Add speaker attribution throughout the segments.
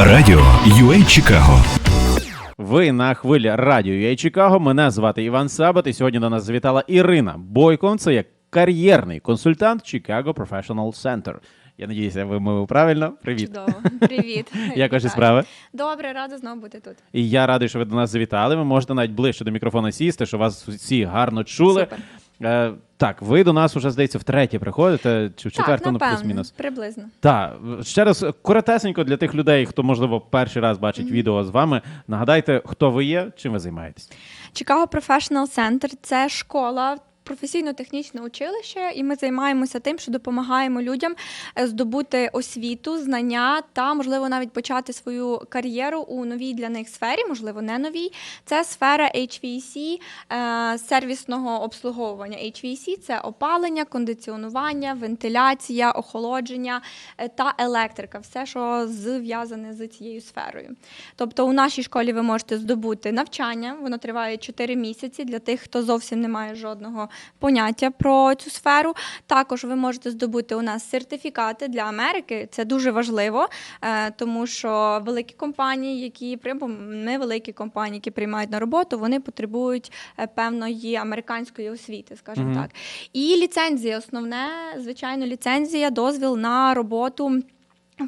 Speaker 1: Радіо UA Чикаго.
Speaker 2: Ви на хвилі радіо «Я Чикаго. Мене звати Іван Сабат, і сьогодні до нас завітала Ірина Бойко. Це як кар'єрний консультант Chicago Professional Center. Я надіюся, ви мовив правильно. Привіт.
Speaker 3: Чудово. Привіт.
Speaker 2: Як ваші справи?
Speaker 3: Добре, рада знову бути тут.
Speaker 2: І я радий, що ви до нас завітали. Ви можете навіть ближче до мікрофона сісти, щоб вас всі гарно чули.
Speaker 3: Супер.
Speaker 2: Е, так, ви до нас уже здається втретє приходите, чи в четверту, ну плюс-мінус.
Speaker 3: приблизно.
Speaker 2: Так, ще раз коротесенько для тих людей, хто можливо перший раз бачить відео з вами. Нагадайте, хто ви є, чим ви займаєтесь.
Speaker 3: Chicago Professional Center – це школа. Професійно-технічне училище, і ми займаємося тим, що допомагаємо людям е, здобути освіту, знання та, можливо, навіть почати свою кар'єру у новій для них сфері, можливо, не новій. Це сфера HVAC, е, сервісного обслуговування. HVAC – це опалення, кондиціонування, вентиляція, охолодження е, та електрика, все, що зв'язане з цією сферою. Тобто у нашій школі ви можете здобути навчання, воно триває 4 місяці для тих, хто зовсім не має жодного поняття про цю сферу. Також ви можете здобути у нас сертифікати для Америки. Це дуже важливо, е, тому що великі компанії, які невеликі компанії, які приймають на роботу, вони потребують е, певної американської освіти, скажімо
Speaker 2: Мгм.
Speaker 3: так. І ліцензія, основне, звичайно, ліцензія, дозвіл на роботу.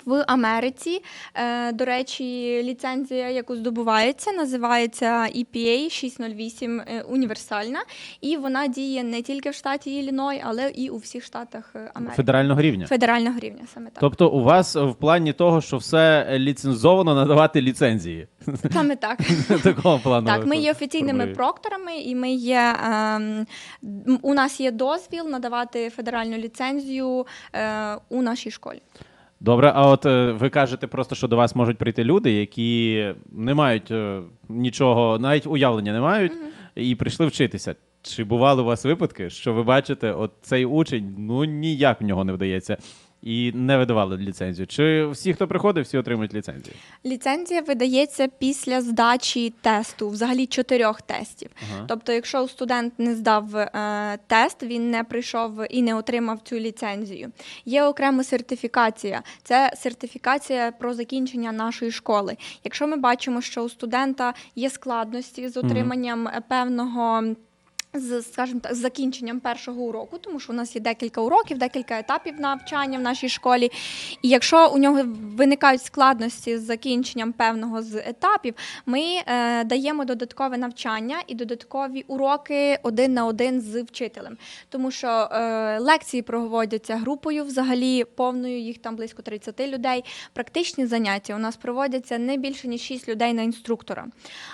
Speaker 3: В Америці, е, до речі, ліцензія, яку здобувається, називається EPA 608 е, універсальна, і вона діє не тільки в штаті Ілліной, але і у всіх штатах е, Америки.
Speaker 2: Федерального рівня.
Speaker 3: Федерального рівня, саме так.
Speaker 2: Тобто, у вас в плані того, що все ліцензовано надавати ліцензії.
Speaker 3: Саме так.
Speaker 2: Такого плану.
Speaker 3: Так, ми є офіційними прокторами, і ми є ем, у нас є дозвіл надавати федеральну ліцензію у нашій школі.
Speaker 2: Добре, а от е, ви кажете просто, що до вас можуть прийти люди, які не мають е, нічого, навіть уявлення не мають, і прийшли вчитися. Чи бували у вас випадки, що ви бачите, от цей учень, ну ніяк в нього не вдається, і не видавали ліцензію? Чи всі, хто приходить, всі отримують ліцензію?
Speaker 3: Ліцензія видається після здачі тесту, взагалі чотирьох тестів.
Speaker 2: Ага.
Speaker 3: Тобто, якщо студент не здав е, тест, він не прийшов і не отримав цю ліцензію. Є окрема сертифікація. Це сертифікація про закінчення нашої школи. Якщо ми бачимо, що у студента є складності з отриманням е, певного. З, скажімо так, з закінченням першого уроку, тому що у нас є декілька уроків, декілька етапів навчання в нашій школі. І якщо у нього виникають складності з закінченням певного з етапів, ми е, даємо додаткове навчання і додаткові уроки один на один з вчителем. Тому що е, лекції проводяться групою, взагалі повною, їх там близько 30 людей. Практичні заняття у нас проводяться не більше ніж 6 людей на інструктора.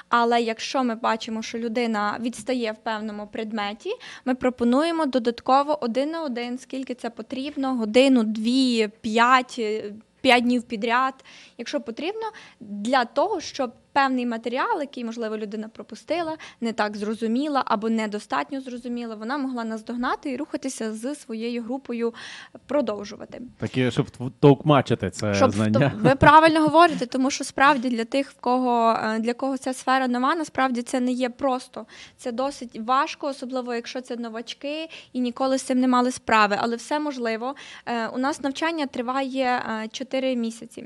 Speaker 3: Але якщо ми бачимо, що людина відстає в певному предметі, ми пропонуємо додатково один на один, скільки це потрібно, годину, дві, п'ять. П'ять днів підряд, якщо потрібно, для того, щоб певний матеріал, який, можливо, людина пропустила, не так зрозуміла або недостатньо зрозуміла, вона могла наздогнати і рухатися з своєю групою, продовжувати.
Speaker 2: Такі, щоб товкмачити це
Speaker 3: Щоб
Speaker 2: знання.
Speaker 3: ви правильно говорите, тому що справді для тих, в кого е, для кого ця сфера нова, насправді це не є просто. Це досить важко, особливо якщо це новачки і ніколи з цим не мали справи. Але все можливо. Е, У нас навчання триває 4 місяці.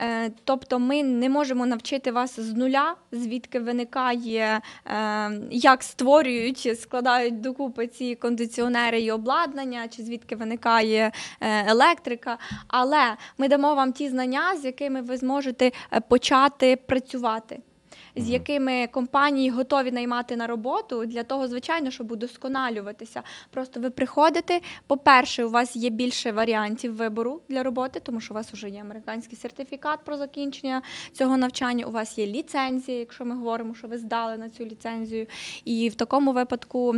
Speaker 3: Е, Тобто, ми не можемо навчити вас з нуля, звідки виникає, е, як створюють, складають докупи ці кондиціонери і обладнання, чи звідки виникає е, електрика. Але ми дамо вам ті знання, з якими ви зможете е, почати працювати. З якими компанії готові наймати на роботу для того, звичайно, щоб удосконалюватися. Просто ви приходите. По-перше, у вас є більше варіантів вибору для роботи, тому що у вас вже є американський сертифікат про закінчення цього навчання. У вас є ліцензія, якщо ми говоримо, що ви здали на цю ліцензію. І в такому випадку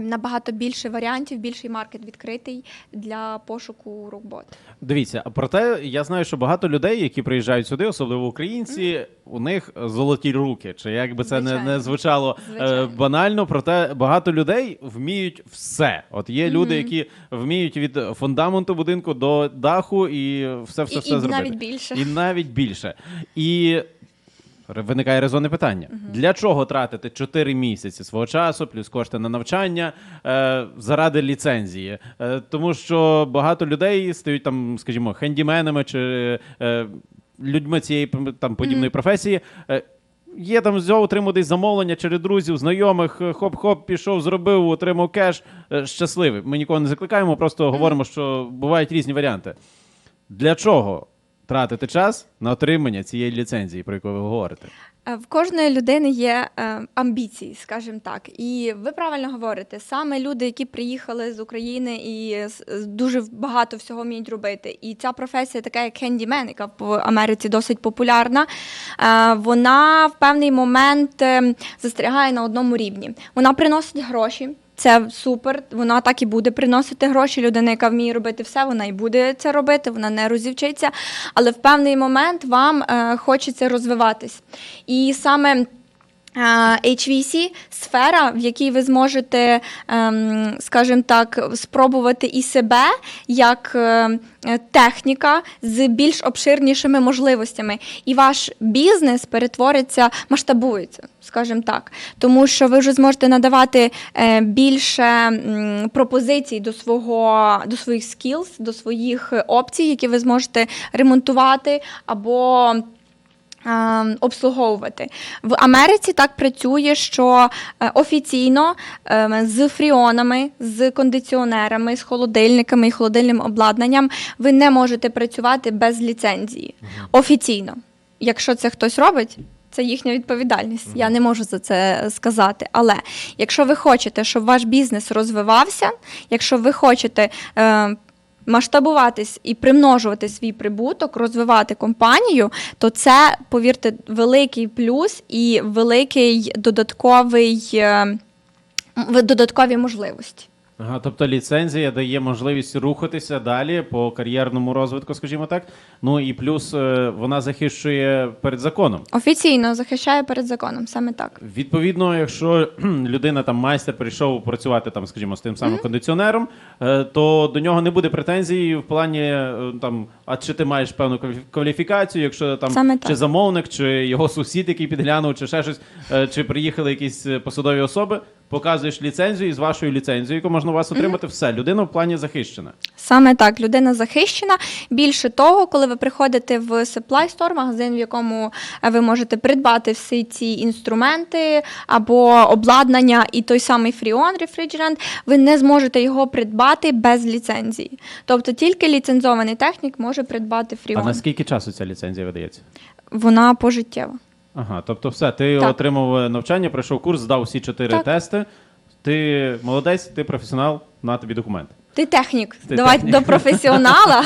Speaker 3: набагато більше варіантів, більший маркет відкритий для пошуку роботи.
Speaker 2: Дивіться, а проте я знаю, що багато людей, які приїжджають сюди, особливо українці, у них золоті руки. Чи як би це не,
Speaker 3: Звичайно.
Speaker 2: не звучало е,
Speaker 3: Звичайно.
Speaker 2: банально, проте багато людей вміють все. От є люди, які вміють від фундаменту будинку до даху і все все
Speaker 3: І-
Speaker 2: все
Speaker 3: і
Speaker 2: зробити.
Speaker 3: навіть більше.
Speaker 2: І навіть більше. І виникає резонне питання: для чого тратити 4 місяці свого часу, плюс кошти на навчання е, заради ліцензії? Е, тому що багато людей стають там, скажімо, хендіменами чи. Е, людьми цієї там подібної професії. е, Є там з отримав десь замовлення через друзів, знайомих, е, хоп-хоп, пішов, зробив, отримав кеш. е, Щасливий. Ми нікого не закликаємо, просто говоримо, що бувають різні варіанти. Для чого тратити час на отримання цієї ліцензії, про яку ви говорите?
Speaker 3: Е, В кожної людини є е, амбіції, скажімо так. І ви правильно говорите, саме люди, які приїхали з України і дуже багато всього вміють робити. І ця професія, така як хендімен, яка в Америці досить популярна, е, вона в певний момент е, застрягає на одному рівні. Вона приносить гроші. Це супер, вона так і буде приносити гроші. Людина, яка вміє робити все, вона і буде це робити, вона не розівчиться. Але в певний момент вам е, хочеться розвиватись. І саме. HVC – сфера, в якій ви зможете, ем, скажімо так, спробувати і себе як е, техніка з більш обширнішими можливостями. І ваш бізнес перетвориться, масштабується, скажімо так. Тому що ви вже зможете надавати е, більше пропозицій до свого до своїх skills, до своїх е, опцій, які ви зможете ремонтувати або обслуговувати. В Америці так працює, що е, офіційно е, з фріонами, з кондиціонерами, з холодильниками і холодильним обладнанням ви не можете працювати без ліцензії. Офіційно. Якщо це хтось робить. Це їхня відповідальність. Я не можу за це сказати. Але якщо ви хочете, щоб ваш бізнес розвивався, якщо ви хочете е, масштабуватись і примножувати свій прибуток, розвивати компанію, то це, повірте, великий плюс і великий додатковий, е, додаткові можливості.
Speaker 2: Ага, тобто ліцензія дає можливість рухатися далі по кар'єрному розвитку, скажімо так. Ну і плюс е, вона захищує перед законом.
Speaker 3: Офіційно захищає перед законом, саме так.
Speaker 2: Відповідно, якщо кхм, людина там майстер прийшов працювати там, скажімо, з тим самим кондиціонером, е, то до нього не буде претензій в плані е, там, а чи ти маєш певну кваліфі- кваліфікацію, якщо там
Speaker 3: Саме
Speaker 2: чи
Speaker 3: так.
Speaker 2: замовник, чи його сусід, який підглянув, чи ще щось, е, чи приїхали якісь е, посадові особи, показуєш ліцензію і з вашою ліцензією, яку можна у вас отримати, все, людина в плані захищена.
Speaker 3: Саме так, людина захищена. Більше того, коли ви приходите в supply store, магазин, в якому е, ви можете придбати всі ці інструменти або обладнання, і той самий Freon рефрижерант, ви не зможете його придбати без ліцензії. Тобто тільки ліцензований технік може придбати
Speaker 2: А
Speaker 3: Freon.
Speaker 2: наскільки часу ця ліцензія видається?
Speaker 3: Вона пожиттєва.
Speaker 2: Ага, тобто все, ти
Speaker 3: Так.
Speaker 2: отримав е, навчання, пройшов курс, здав всі чотири
Speaker 3: Так.
Speaker 2: тести. Ти молодець, ти професіонал, на тобі документ.
Speaker 3: Ти технік.
Speaker 2: Ти
Speaker 3: Давай
Speaker 2: технік.
Speaker 3: до професіонала.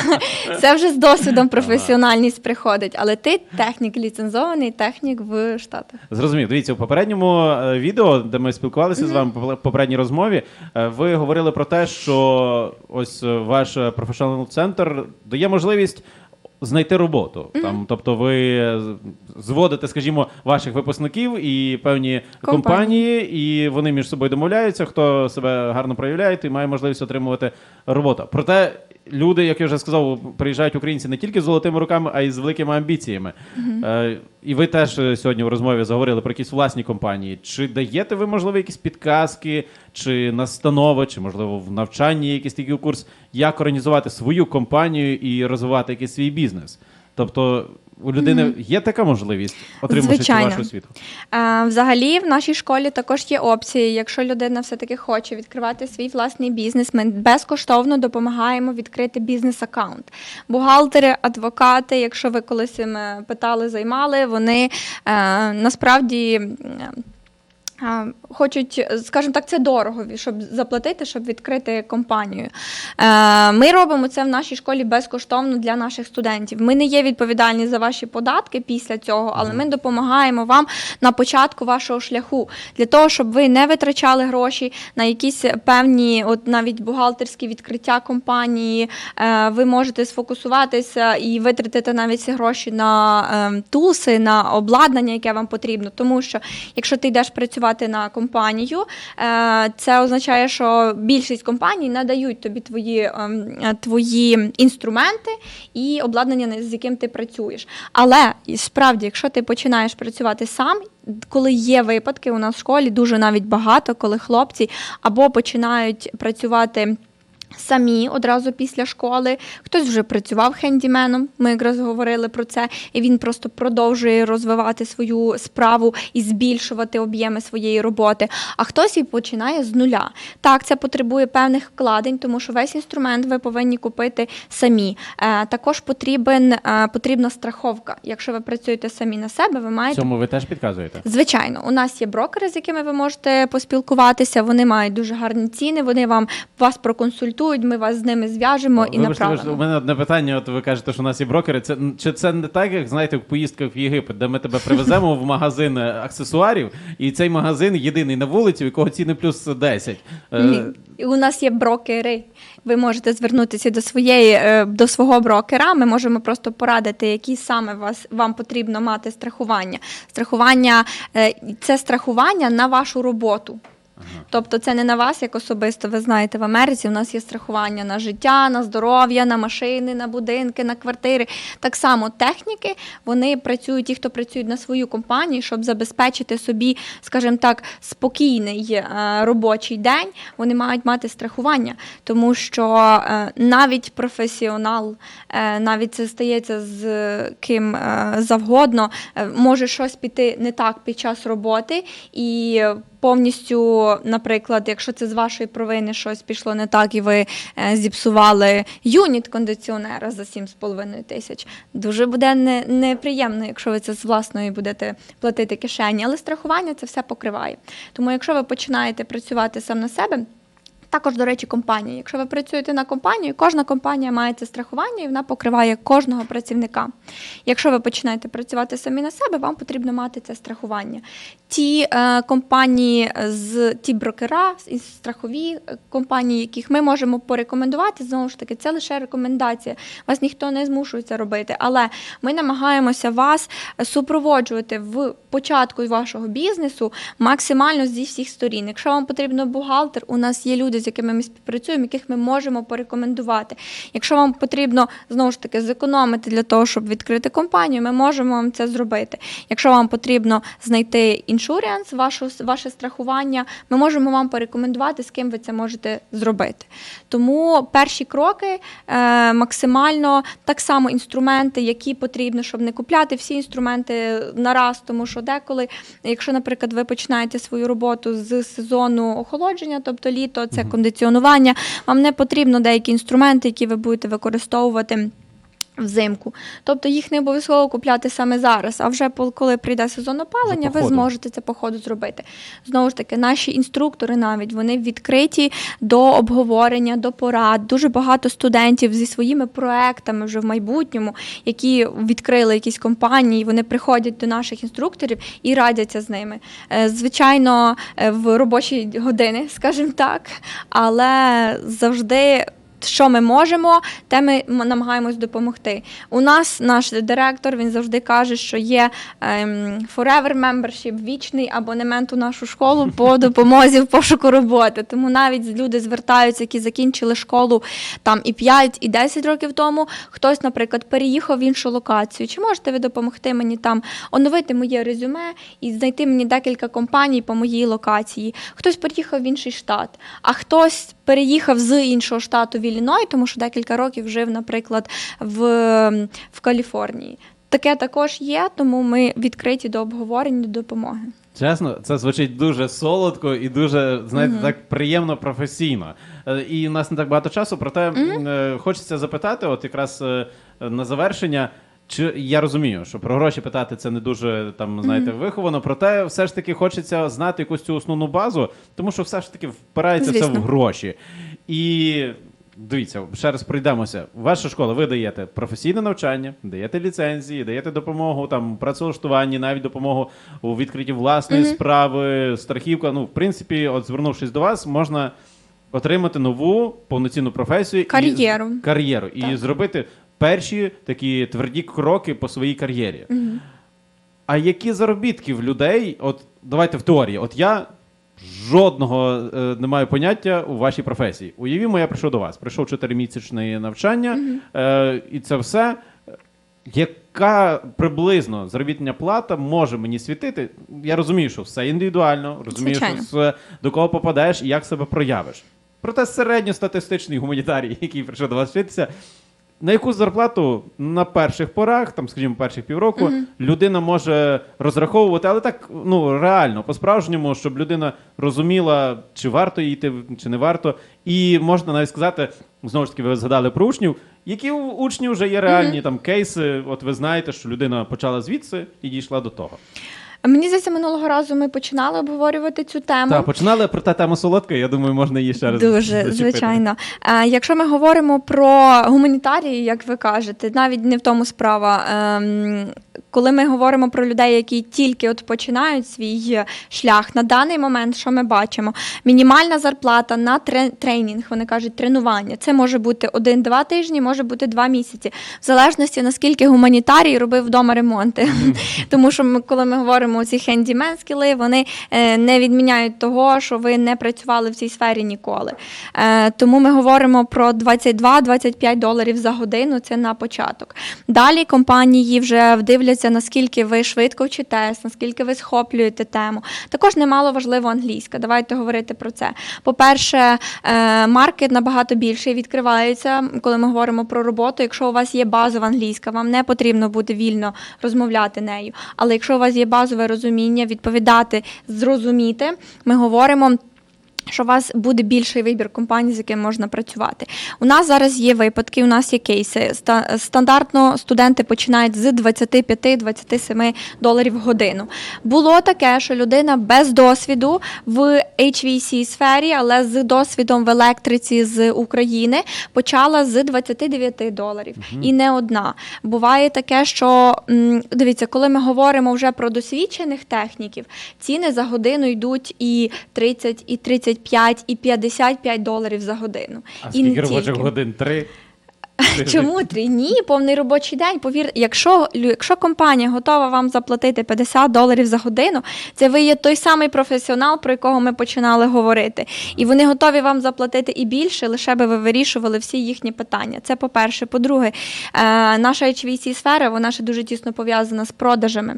Speaker 3: Це вже з досвідом професіональність приходить. Але ти технік ліцензований, технік в Штатах.
Speaker 2: Зрозумів. Дивіться, у попередньому е, відео, де ми спілкувалися з вами в попередній розмові, е, ви говорили про те, що ось е, ваш професіонал центр дає можливість. Знайти роботу там, тобто ви зводите, скажімо, ваших випускників і певні компанії,
Speaker 3: Компанії.
Speaker 2: і вони між собою домовляються, хто себе гарно проявляє, і має можливість отримувати роботу. Проте люди, як я вже сказав, приїжджають українці не тільки з золотими руками, а й з великими амбіціями. Е, і ви теж е, сьогодні в розмові заговорили про якісь власні компанії. Чи даєте ви, можливо, якісь підказки, чи настанови, чи, можливо, в навчанні якийсь такий курс, як організувати свою компанію і розвивати якийсь свій бізнес? Тобто у людини є така можливість, отримати цю
Speaker 3: Звичайно.
Speaker 2: вашу освіту?
Speaker 3: Е, Взагалі, в нашій школі також є опції. Якщо людина все-таки хоче відкривати свій власний бізнес, ми безкоштовно допомагаємо відкрити бізнес-аккаунт. Бухгалтери, адвокати, якщо ви колись цим е, питали, займали, вони е, насправді. е, Хочуть, скажімо так, це дорого, щоб заплатити, щоб відкрити компанію. Е, Ми робимо це в нашій школі безкоштовно для наших студентів. Ми не є відповідальні за ваші податки після цього, але ми допомагаємо вам на початку вашого шляху для того, щоб ви не витрачали гроші на якісь певні, от навіть бухгалтерські відкриття компанії. Е, Ви можете сфокусуватися і витратити навіть ці гроші на е, тулси, на обладнання, яке вам потрібно. Тому що якщо ти йдеш працювати на компанію, е, це означає, що більшість компаній надають тобі твої, ем, е, твої інструменти і обладнання, з яким ти працюєш. Але справді, якщо ти починаєш працювати сам, коли є випадки у нас в школі, дуже навіть багато, коли хлопці або починають працювати Самі одразу після школи хтось вже працював хендіменом. Ми якраз говорили про це, і він просто продовжує розвивати свою справу і збільшувати об'єми своєї роботи. А хтось і починає з нуля. Так, це потребує певних вкладень, тому що весь інструмент ви повинні купити самі. Е, також потрібен е, потрібна страховка. Якщо ви працюєте самі на себе, ви маєте
Speaker 2: Цьому ви теж підказуєте?
Speaker 3: Звичайно, у нас є брокери, з якими ви можете поспілкуватися. Вони мають дуже гарні ціни. Вони вам вас проконсультують. Ми вас з ними зв'яжемо і
Speaker 2: Вибачте,
Speaker 3: направимо.
Speaker 2: у мене одне питання. От ви кажете, що у нас є брокери. Це чи це не так, як знаєте, в поїздках в Єгипет, де ми тебе привеземо в магазин аксесуарів, і цей магазин єдиний на вулиці, у якого ціни плюс 10. Е,
Speaker 3: Ні. У нас є брокери. Ви можете звернутися до своєї е, до свого брокера. Ми можемо просто порадити, які саме вас вам потрібно мати страхування. Страхування е, це страхування на вашу роботу. Тобто це не на вас як особисто. Ви знаєте, в Америці у нас є страхування на життя, на здоров'я, на машини, на будинки, на квартири. Так само техніки вони працюють, ті, хто працюють на свою компанію, щоб забезпечити собі, скажімо так, спокійний е, робочий день. Вони мають мати страхування, тому що е, навіть професіонал, е, навіть це стається з ким завгодно, може щось піти не так під час роботи і повністю, наприклад, якщо це з вашої провини щось пішло не так, і ви е, зіпсували юніт кондиціонера за 7,5 тисяч, дуже буде не, неприємно, якщо ви це з власної будете платити кишені. Але страхування це все покриває. Тому, якщо ви починаєте працювати сам на себе. Також, до речі, компанії. Якщо ви працюєте на компанію, кожна компанія має це страхування і вона покриває кожного працівника. Якщо ви починаєте працювати самі на себе, вам потрібно мати це страхування. Ті е, компанії з ті брокера страхові е, компанії, яких ми можемо порекомендувати, знову ж таки, це лише рекомендація. Вас ніхто не змушує це робити. Але ми намагаємося вас супроводжувати в початку вашого бізнесу максимально зі всіх сторін. Якщо вам потрібно бухгалтер, у нас є люди, з якими ми співпрацюємо, яких ми можемо порекомендувати. Якщо вам потрібно знову ж таки зекономити для того, щоб відкрити компанію, ми можемо вам це зробити. Якщо вам потрібно знайти іншуріанс, вашу ваше страхування, ми можемо вам порекомендувати, з ким ви це можете зробити. Тому перші кроки е, максимально так само інструменти, які потрібно, щоб не купляти всі інструменти на раз, тому що деколи, якщо, наприклад, ви починаєте свою роботу з сезону охолодження, тобто літо, це кондиціонування, вам не потрібно деякі інструменти, які ви будете використовувати. Взимку, тобто їх не обов'язково купляти саме зараз. А вже коли прийде сезон опалення, ви зможете це по ходу зробити. Знову ж таки, наші інструктори навіть вони відкриті до обговорення, до порад. Дуже багато студентів зі своїми проектами вже в майбутньому, які відкрили якісь компанії. Вони приходять до наших інструкторів і радяться з ними. Е, Звичайно, е, в робочі години, скажімо так, але завжди. Що ми можемо, те ми намагаємось допомогти. У нас наш директор він завжди каже, що є ем, forever membership, вічний абонемент у нашу школу по допомозі в пошуку роботи. Тому навіть люди звертаються, які закінчили школу там і 5, і 10 років тому. Хтось, наприклад, переїхав в іншу локацію. Чи можете ви допомогти мені там оновити моє резюме і знайти мені декілька компаній по моїй локації? Хтось переїхав в інший штат, а хтось переїхав з іншого штату в Ілліной, тому що декілька років жив, наприклад, в, в Каліфорнії. Таке також є, тому ми відкриті до обговорень, до допомоги.
Speaker 2: Чесно, це звучить дуже солодко і дуже, знаєте, так приємно професійно. Е, І у нас не так багато часу, проте е, хочеться запитати, от якраз е, на завершення. Чи я розумію, що про гроші питати це не дуже там знаєте виховано, проте все ж таки хочеться знати якусь цю основну базу, тому що все ж таки впирається все в гроші. І дивіться, ще раз пройдемося. Ваша школа, ви даєте професійне навчання, даєте ліцензії, даєте допомогу там працевлаштуванні, навіть допомогу у відкритті власної справи, страхівка. Ну, в принципі, от звернувшись до вас, можна отримати нову повноцінну професію
Speaker 3: Кар'єру.
Speaker 2: і кар'єру і зробити перші такі тверді кроки по своїй кар'єрі. А які заробітки в людей? От давайте в теорії. От я жодного е, не маю поняття у вашій професії. Уявімо, я прийшов до вас. Прийшов чотиримісячне навчання, е, і це все. Яка приблизно заробітня плата може мені світити? Я розумію, що все індивідуально, розумію,
Speaker 3: Звичайно.
Speaker 2: що все, до кого попадаєш і як себе проявиш. Проте середньостатистичний гуманітарій, який прийшов до вас вчитися, на яку зарплату на перших порах, там, скажімо, перших півроку, людина може розраховувати, але так ну реально, по-справжньому, щоб людина розуміла, чи варто їй йти, чи не варто. І можна навіть сказати, знову ж таки, ви згадали про учнів, які у учнів вже є реальні там кейси. От ви знаєте, що людина почала звідси і дійшла до того.
Speaker 3: Мені здається, минулого разу ми починали обговорювати цю тему.
Speaker 2: Так, починали про та тему солодка, я думаю, можна її ще раз.
Speaker 3: Дуже
Speaker 2: зачепити.
Speaker 3: звичайно. Е, якщо ми говоримо про гуманітарії, як ви кажете, навіть не в тому справа. Ем, коли ми говоримо про людей, які тільки от починають свій шлях на даний момент, що ми бачимо? Мінімальна зарплата на тренінг, вони кажуть, тренування. Це може бути один-два тижні, може бути два місяці, в залежності наскільки гуманітарій робив вдома ремонти. Тому що ми, коли ми говоримо ці хендімен скіли, вони е, не відміняють того, що ви не працювали в цій сфері ніколи. Е, Тому ми говоримо про 22-25 доларів за годину. Це на початок. Далі компанії вже вдивляться, наскільки ви швидко вчитесь, наскільки ви схоплюєте тему. Також немало важливо англійська. Давайте говорити про це. По-перше, е, маркет набагато більший відкривається, коли ми говоримо про роботу. Якщо у вас є базова англійська, вам не потрібно буде вільно розмовляти нею. Але якщо у вас є базове розуміння, відповідати, зрозуміти, ми говоримо. Що у вас буде більший вибір компаній, з якими можна працювати. У нас зараз є випадки, у нас є кейси. Стандартно студенти починають з 25-27 доларів в годину. Було таке, що людина без досвіду в HVC сфері, але з досвідом в електриці з України почала з 29 доларів. І не одна. Буває таке, що дивіться, коли ми говоримо вже про досвідчених техніків, ціни за годину йдуть і 30, і 35, і 55 доларів за годину.
Speaker 2: А
Speaker 3: і
Speaker 2: скільки робочих годин? Три.
Speaker 3: Чому три? Ні, повний робочий день. Повір, якщо, якщо компанія готова вам заплатити 50 доларів за годину, це ви є той самий професіонал, про якого ми починали говорити. І вони готові вам заплатити і більше, лише би ви вирішували всі їхні питання. Це по-перше. По-друге, е, наша HVC сфера вона ще дуже тісно пов'язана з продажами.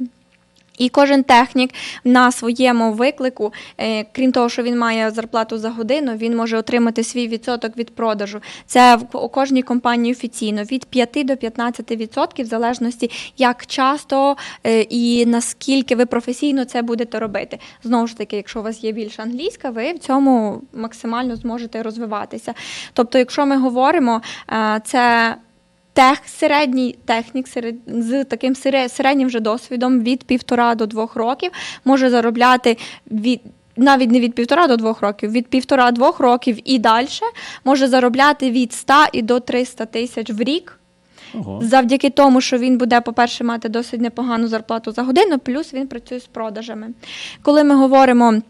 Speaker 3: І кожен технік на своєму виклику, е, крім того, що він має зарплату за годину, він може отримати свій відсоток від продажу. Це у кожній компанії офіційно від 5 до 15 відсотків, в залежності як часто е, і наскільки ви професійно це будете робити. Знову ж таки, якщо у вас є більше англійська, ви в цьому максимально зможете розвиватися. Тобто, якщо ми говоримо, е, це Тех, середній технік серед, з таким середнім вже досвідом від півтора до двох років може заробляти від. Навіть не від півтора до двох років, від півтора-двох років і далі може заробляти від 100 і до 300 тисяч в рік,
Speaker 2: Ого.
Speaker 3: завдяки тому, що він буде, по-перше, мати досить непогану зарплату за годину, плюс він працює з продажами. Коли ми говоримо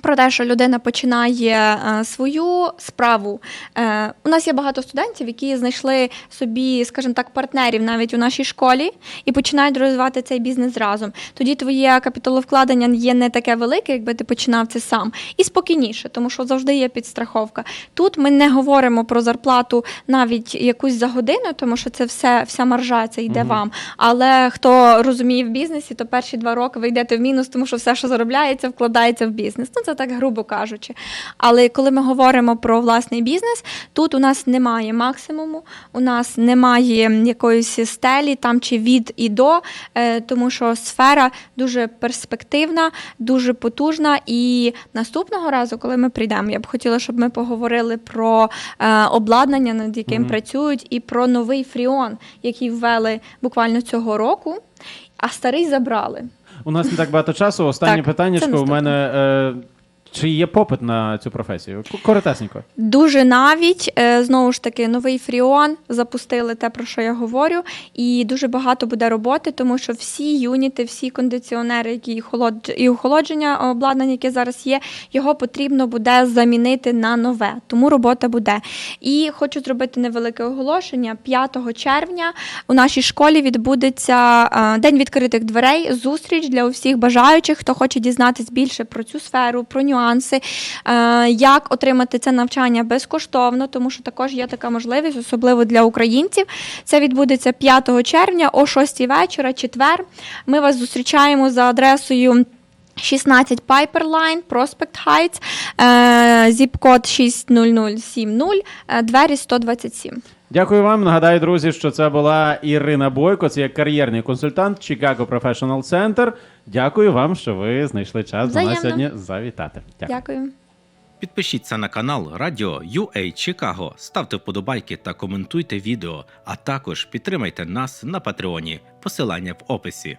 Speaker 3: про те, що людина починає е, свою справу. Е, у нас є багато студентів, які знайшли собі, скажімо так, партнерів навіть у нашій школі і починають розвивати цей бізнес разом. Тоді твоє капіталовкладення є не таке велике, якби ти починав це сам, і спокійніше, тому що завжди є підстраховка. Тут ми не говоримо про зарплату навіть якусь за годину, тому що це все, вся маржа це йде вам. Але хто розуміє в бізнесі, то перші два роки ви йдете в мінус, тому що все, що заробляється, вкладається в бізнес. Ну це так грубо кажучи. Але коли ми говоримо про власний бізнес, тут у нас немає максимуму, у нас немає якоїсь стелі там чи від і до, е, тому що сфера дуже перспективна, дуже потужна. І наступного разу, коли ми прийдемо, я б хотіла, щоб ми поговорили про е, обладнання, над яким
Speaker 2: Мгм.
Speaker 3: працюють, і про новий фріон, який ввели буквально цього року, а старий забрали.
Speaker 2: У нас не так багато часу. Останнє
Speaker 3: Так,
Speaker 2: питаннячко у мене. Е, чи є попит на цю професію? Коротесенько.
Speaker 3: Дуже навіть е, знову ж таки новий фріон запустили те, про що я говорю, і дуже багато буде роботи, тому що всі юніти, всі кондиціонери, які холод... і охолодження обладнання, яке зараз є, його потрібно буде замінити на нове. Тому робота буде. І хочу зробити невелике оголошення. 5 червня у нашій школі відбудеться е, день відкритих дверей. Зустріч для усіх бажаючих, хто хоче дізнатись більше про цю сферу, про нюанси, е, як отримати це навчання безкоштовно, тому що також є така можливість, особливо для українців. Це відбудеться 5 червня о 6 вечора, четвер. Ми вас зустрічаємо за адресою. 16 Piperline, Prospect Heights, е, зіп-код 60070, е, двері 127.
Speaker 2: Дякую вам. Нагадаю, друзі, що це була Ірина Бойко, це є кар'єрний консультант Chicago Professional Center. Дякую вам, що ви знайшли час до нас сьогодні завітати. Дякую.
Speaker 3: Дякую.
Speaker 4: Підпишіться на канал Радіо UA Чикаго, ставте вподобайки та коментуйте відео, а також підтримайте нас на Патреоні. Посилання в описі.